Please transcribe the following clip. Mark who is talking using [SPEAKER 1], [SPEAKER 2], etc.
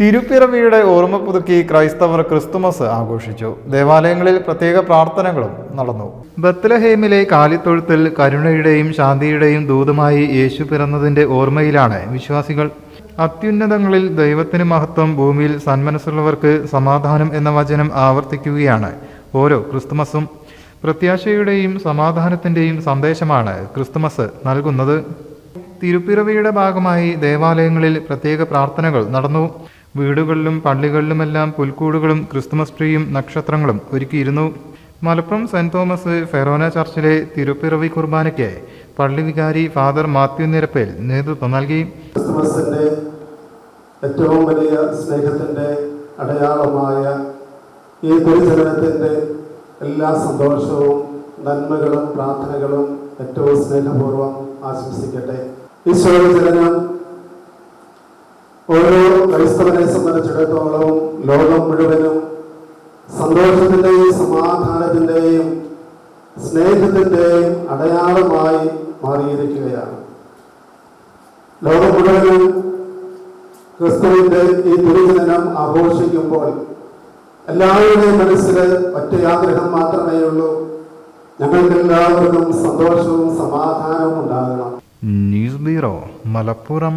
[SPEAKER 1] തിരുപ്പിറവിയുടെ ഓർമ്മ പുതുക്കി ക്രൈസ്തവർ ക്രിസ്തുമസ് ആഘോഷിച്ചു. ദേവാലയങ്ങളിൽ പ്രത്യേക പ്രാർത്ഥനകളും നടന്നു. ബത്ലഹേമിലെ കാലിത്തൊഴുത്തിൽ കരുണയുടെയും ശാന്തിയുടെയും ദൂതമായി യേശു പിറന്നതിന്റെ ഓർമ്മയിലാണ് വിശ്വാസികൾ. അത്യുന്നതങ്ങളിൽ ദൈവത്തിന് മഹത്വം ഭൂമിയിൽ സന്മനസ്സുള്ളവർക്ക് സമാധാനം എന്ന വചനം ആവർത്തിക്കുകയാണ് ഓരോ ക്രിസ്തുമസും. പ്രത്യാശയുടെയും സമാധാനത്തിന്റെയും സന്ദേശമാണ് ക്രിസ്തുമസ് നൽകുന്നത്. തിരുപ്പിറവിയുടെ ഭാഗമായി ദേവാലയങ്ങളിൽ പ്രത്യേക പ്രാർത്ഥനകൾ നടന്നു. വീടുകളിലും പള്ളികളിലുമെല്ലാം പുൽക്കൂടുകളും ക്രിസ്തുമസ് ട്രീയും നക്ഷത്രങ്ങളും ഒരുക്കിയിരുന്നു. മലപ്പുറം സെന്റ് തോമസ് ഫെറോന ചർച്ചിലെ തിരുപ്പിറവി കുർബാനയ്ക്ക് പള്ളി വികാരി ഫാദർ മാത്യു നിരപ്പേൽ നേതൃത്വം നൽകി.
[SPEAKER 2] ക്രിസ്തുമസിന്റെ ഏറ്റവും വലിയ സ്നേഹത്തിന്റെ അടയാളമായ ഈ തിരുജനത്തിന്റെ എല്ലാ സന്തോഷവും നന്മകളും പ്രാർത്ഥനകളും ഏറ്റവും സ്നേഹപൂർവം ആശംസിക്കട്ടെ. ഈശ്വര ജനനം ഓരോ ക്രൈസ്തവനെ സംബന്ധിച്ചിടത്തോളം ലോകം മുഴുവനും സന്തോഷത്തിന്റെയും സമാധാനത്തിന്റെയും സ്നേഹത്തിന്റെയും അടയാളമായി മാറിയിരിക്കുകയാണ്. ലോകം മുഴുവനും ക്രിസ്തുവിന്റെ ഈ തിരുജനനം ആഘോഷിക്കുമ്പോൾ എല്ലാവരുടെയും മനസ്സിൽ ഒറ്റ ആഗ്രഹം മാത്രമേ ഉള്ളൂ ഞങ്ങൾക്കെല്ലാവർക്കും സന്തോഷവും സമാധാനവും ഉണ്ടാകണം.
[SPEAKER 1] News bureau Malappuram.